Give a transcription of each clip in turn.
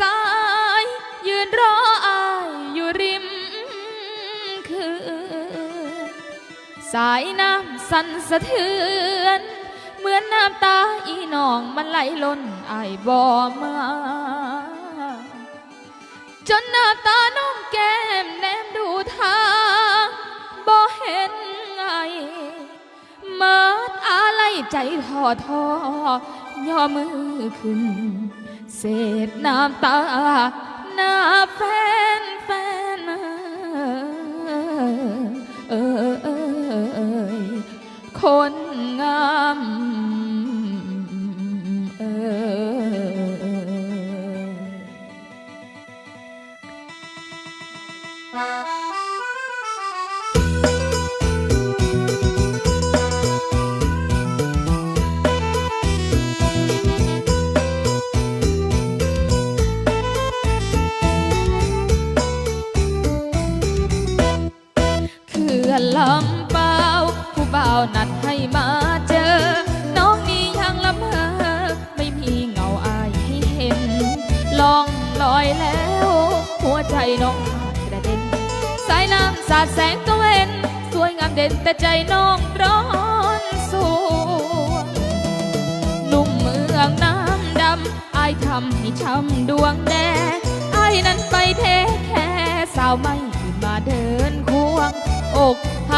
สาย ยืนรออายอยู่ริมคืนสายน้ำสั่นสะเทือน เหมือนน้ำตาอีหนองมันไหลล้นไอายบ่มา จนหน้าตาน้องแก้มแนมดูทางบ่เห็นไงเมิดอะไรใจท้อท้อย่อมือขึ้น เศษน้ำตาหน้าแฟนแฟนเออเออคนงามเออ อนลำเปล่าผู้บ่าวนัดให้มาเจอ น้องนี่ยังละเมอไม่มีเงาอายให้เห็นลองลอยแล้ว หัวใจน้องขาดกระเด็น สายน้ำสาดแสงตะเวนสวยงามเด่นแต่ใจน้องร้อนสวงหนุ่มเมืองน้ำดำอายทำให้ช้ำดวงแดงอายนั้นไปเท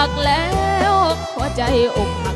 กหักแล้วหัวใจอกหัก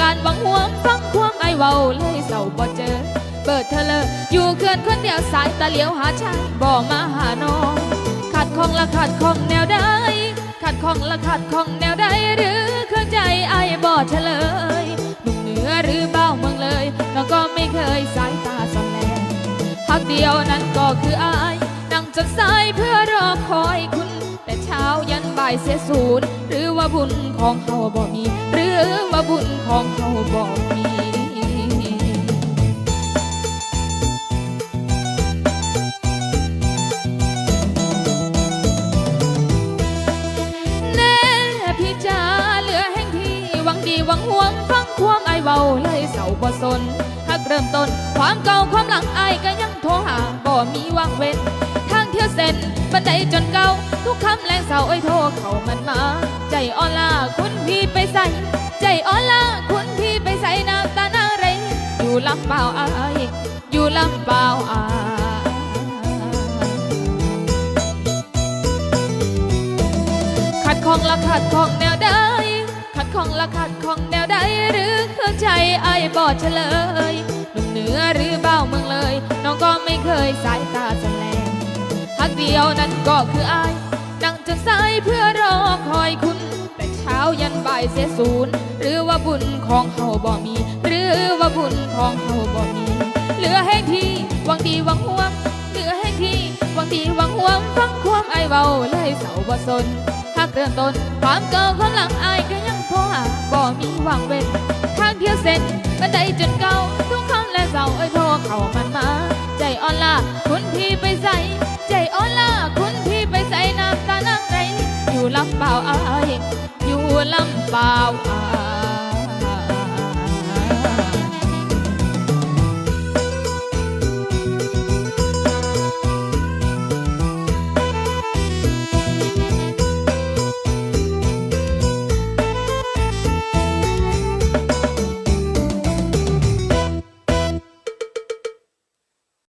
การหวังหวงฟังควงไอเว้าเลยเศร้าบ่เจอ เปิดเธอเลยอยู่เขื่อนคนเดียวสายตาเหลียวหาชายบ่มาหาน้องขัดของละขัดของแนวใดขัดของละขัดของแนวใดหรือเครื่องใจไอบ่เฉลยหนุ่มเหนือหรือเบ้าเมืองเลยน้องก็ไม่เคยสายตาสอนแลพักเดียวนั้นก็คืออายนั่งจดสายเพื่อรอคอยคุณ แต่เช้ายันบ่ายเสียศูนย์หรือว่าบุญของเขาบ่มีห รือว่าบุญของเขาบ่มีแน่พี่จ๋าเหลือแห่งที่หวังดีหวังหวงฟังความไอเบาเลยเศร้าบ่สนหักเริ่มต้นความเก่าความหลังไอก็ยังโทรหาบ่มีวางเว้นทางเที่ยวเส้นบันไดจนเก่าทุกคำแรงเศร้าไอโทรเขามันมา ใจอ่อนลาคุณพี่ไปใส่ ใจอ่อนลาคุณพี่ไปใส่น้ำตาหน้าไรอยู่ลำเปล่าอายอยู่ลำเปล่าอายขัดของละขัดของแนวใดขัดของละขัดของแนวใดหรือเครื่องใจไอ้ายบอดเฉลยหนุ่มเหนือหรือเบ้าเมืองเลย น้องก็ไม่เคยสายตาแสลงพักเดียวนั้นก็คือไอ้ายนั่งจนสายเพื่อ เสียศูนย์หรือว่าบุญของเขาบ่มี หรือว่าบุญของเขาบ่มี เหลือให้ที่หวังดีหวังห่วงเหลือให้ที่หวังดีหวังห่วงฟังความไอเบาเลยเศร้าบ่สนถ้าเริ่มต้นความเก่าความหลังอายก็ยังโทรหาบ่มีหวางเว้นทางเที่ยวเส้นบันไดจนเก่าทุกคำและเศร้าเอ้ยโทรเขามันมา ใจอ่อนล่าคุณพี่ไปใส่ ใ